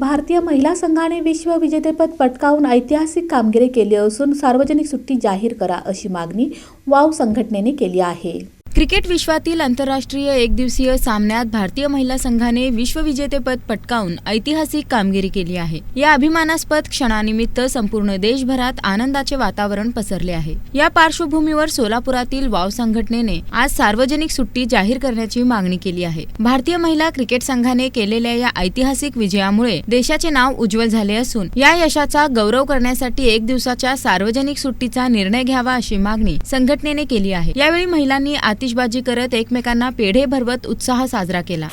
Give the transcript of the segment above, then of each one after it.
भारतीय महिला संघाने विश्वविजेतेपद पटकावून ऐतिहासिक कामगिरी केली असून सार्वजनिक सुट्टी जाहीर करा अशी मागणी वाव संघटनेने केली आहे. क्रिकेट विश्वातील आंतरराष्ट्रीय एकदिवसीय सामन्यात भारतीय महिला संघाने विश्वविजेतेपद पटकावून ऐतिहासिक कामगिरी केली आहे. या अभिमानास्पद क्षणानिमित्त संपूर्ण देशभरात आनंदाचे वातावरण पसरले आहे. या पार्श्वभूमीवर सोलापुरातील वाव संघटनेने आज सार्वजनिक सुट्टी जाहीर करण्याची मागणी केली आहे. भारतीय महिला क्रिकेट संघाने केलेल्या या ऐतिहासिक विजयामुळे देशाचे नाव उज्ज्वल झाले असून या यशाचा गौरव करण्यासाठी एक दिवसाच्या सार्वजनिक सुट्टीचा निर्णय घ्यावा अशी मागणी संघटनेने केली आहे. यावेळी महिलांनी आतिषबाजी करत एकमेकांना पेढे भरवत उत्साह साजरा केला.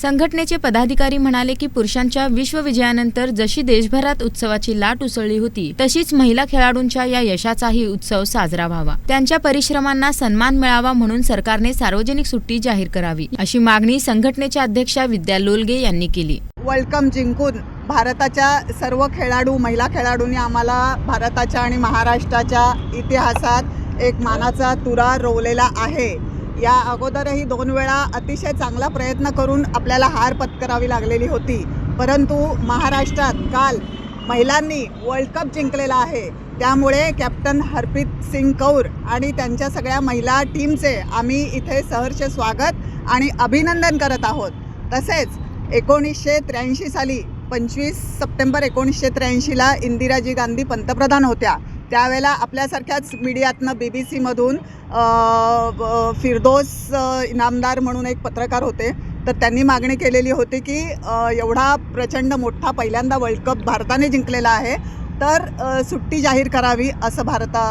संघटनेचे पदाधिकारी म्हणाले की पुरुषांच्या विश्वविजयानंतर जशी देशभरात उत्सवाची लाट उसळली होती तशीच महिला खेळाडूंच्या या यशाचाही उत्सव साजरा व्हावा. त्यांच्या परिश्रमांना सन्मान मिळावा म्हणून सरकारने सार्वजनिक सुट्टी जाहीर करावी अशी मागणी संघटनेच्या अध्यक्षा विद्या लोलगे यांनी केली. वर्ल्ड कप जिंकून भारताच्या सर्व खेळाडू महिला खेळाडूंनी आम्हाला भारताच्या आणि महाराष्ट्राच्या इतिहासात एक मानाचा तुरा रोवलेला आहे. या अगोदरही दोन वेळा अतिशय चांगला प्रयत्न करून आपल्याला हार पत्करावी लागलेली होती. परंतु महाराष्ट्रात काल महिलांनी वर्ल्ड कप जिंकलेला आहे. त्यामुळे कॅप्टन हरप्रीत सिंग कौर आणि त्यांच्या सगळ्या महिला टीमचे आम्ही इथे सहर्ष स्वागत आणि अभिनंदन करत आहोत. तसेच एकोणीसशे त्र्याऐंशी साली पंचवीस सप्टेंबर एकोणीसशे त्र्याऐंशीला इंदिराजी गांधी पंतप्रधान होत्या. त्यावेळेला आपल्यासारख्याच मीडियातनं बी बी सीमधून फिरदोस इनामदार म्हणून एक पत्रकार होते. तर त्यांनी मागणी केलेली होती की एवढा प्रचंड मोठा पहिल्यांदा वर्ल्ड कप भारताने जिंकलेला आहे तर सुट्टी जाहीर करावी असं भारता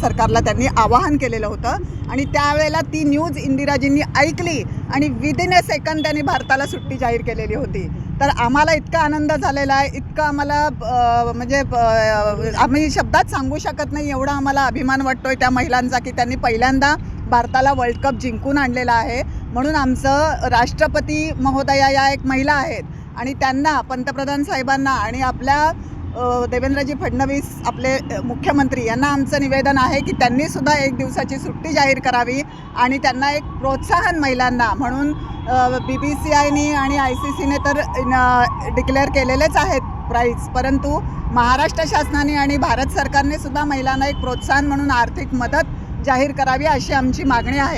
सरकारला त्यांनी आवाहन केलेलं होतं. आणि त्यावेळेला ती न्यूज इंदिराजींनी ऐकली आणि विदिन अ सेकंद त्यांनी भारताला सुट्टी जाहीर केलेली होती. तर आम्हाला इतका आनंद झालेला आहे इतका आम्हाला म्हणजे आम्ही शब्दात सांगू शकत नाही एवढा आम्हाला अभिमान वाटतोय त्या महिलांचा की त्यांनी पहिल्यांदा भारताला वर्ल्ड कप जिंकून आणलेला आहे. म्हणून आमचं राष्ट्रपती महोदया या एक महिला आहेत आणि त्यांना पंतप्रधान साहेबांना आणि आपल्या देवेंद्रजी फडणवीस आपले मुख्यमंत्री यांना आमचं निवेदन आहे की त्यांनी सुद्धा एक दिवसाची सुट्टी जाहीर करावी आणि त्यांना एक प्रोत्साहन महिलांना म्हणून बी बी सी आयनी आणि आय सी सीने तर डिक्लेअर केलेलेच आहेत प्राईज परंतु महाराष्ट्र शासनाने आणि भारत सरकारने सुद्धा महिलांना एक प्रोत्साहन म्हणून आर्थिक मदत जाहीर करावी अशी आमची मागणी आहे.